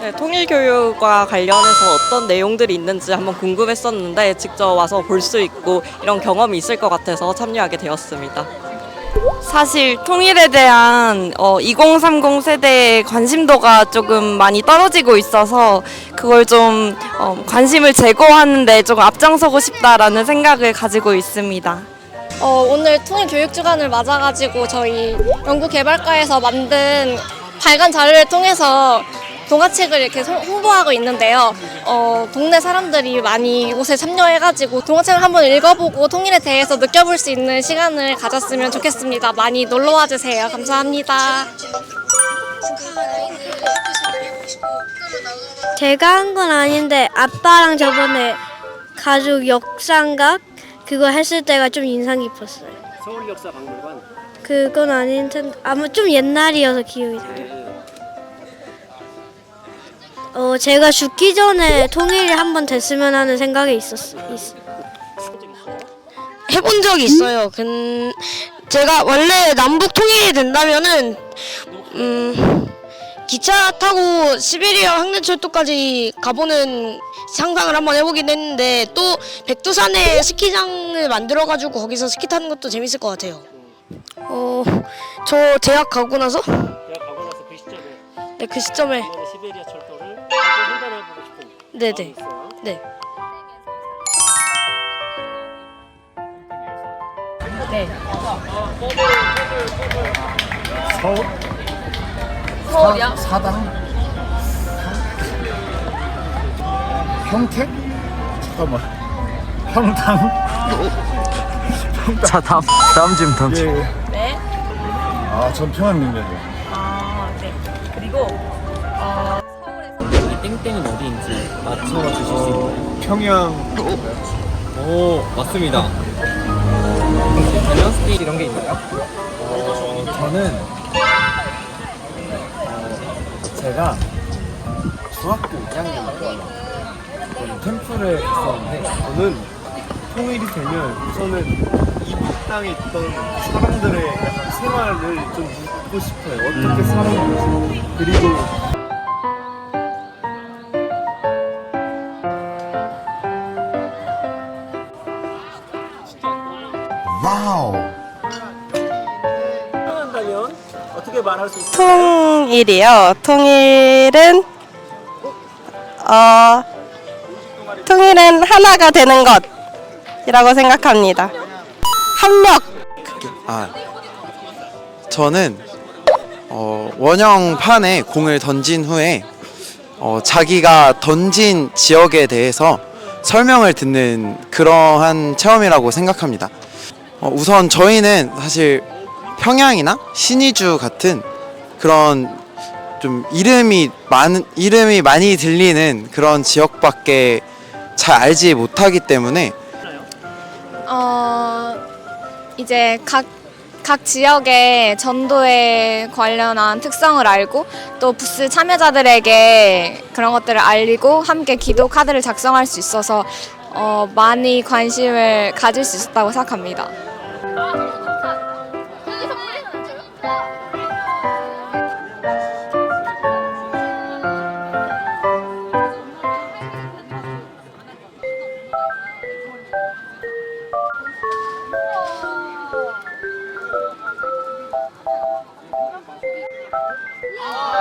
네, 통일교육과 관련해서 어떤 내용들이 있는지 한번 궁금했었는데 직접 와서 볼 수 있고 이런 경험이 있을 것 같아서 참여하게 되었습니다. 사실 통일에 대한 어, 2030 세대의 관심도가 조금 많이 떨어지고 있어서 그걸 좀 어, 관심을 제고하는데 조금 앞장서고 싶다라는 생각을 가지고 있습니다. 어, 오늘 통일 교육 주간을 맞아가지고 저희 연구개발과에서 만든 발간 자료를 통해서 동화책을 이렇게 송- 홍보하고 있는데요. 어, 동네 사람들이 많이 이곳에 참여해가지고 동화책을 한번 읽어보고 통일에 대해서 느껴볼 수 있는 시간을 가졌으면 좋겠습니다. 많이 놀러와 주세요. 감사합니다. 제가 한 건 아닌데 아빠랑 저번에 가족 역상각 그거 했을 때가 좀 인상 깊었어요. 서울 역사 박물관 그건 아닌 텐데 아마 좀 옛날이어서 기억이 잘. 어 제가 죽기 전에 통일이 한 번 됐으면 하는 생각이 있었어. 있, 해본 적이 있어요. 근 제가 원래 남북 통일이 된다면은 음, 기차 타고 시베리아 황내철도까지 가보는 상상을 한번 해보긴 했는데 또 백두산에 스키장을 만들어가지고 거기서 스키 타는 것도 재밌을 것 같아요. 어, 저 대학 가고 나서 대학 가고 나서 그 시점에 네, 그 시점에 시베리아 철도를 싶은 네네 마음이 있어요. 네. 서울 서울이야? 사당 평택 잠깐만 평당 자 다음 다음 질문 다음 질문. 예. 네. 아전 평안민변이요. 땡땡은 어디인지 맞춰봐 주실 수 있나요? 평양 오 맞습니다. 밸런스 게임 이런 게 있나요? 어, 저는 어, 제가 중학교 2학년 때 캠프를 갔었는데 저는 통일이 되면 우선은 이북 땅에 있던 사람들의 약간 생활을 좀 묻고 싶어요. 어떻게 살아가는지 그리고 한다면 어떻게 말할 수 있을까요? 통일이요. 통일은 어 통일은 하나가 되는 것이라고 생각합니다. 협력 아, 저는 어, 원형판에 공을 던진 후에 어, 자기가 던진 지역에 대해서 설명을 듣는 그러한 체험이라고 생각합니다. 어, 우선 저희는 사실 평양이나 신의주 같은 그런 좀 이름이 많은 이름이 많이 들리는 그런 지역밖에 잘 알지 못하기 때문에 어, 이제 각, 각 지역의 전도에 관련한 특성을 알고 또 부스 참여자들에게 그런 것들을 알리고 함께 기도 카드를 작성할 수 있어서 어, 많이 관심을 가질 수 있었다고 생각합니다. 아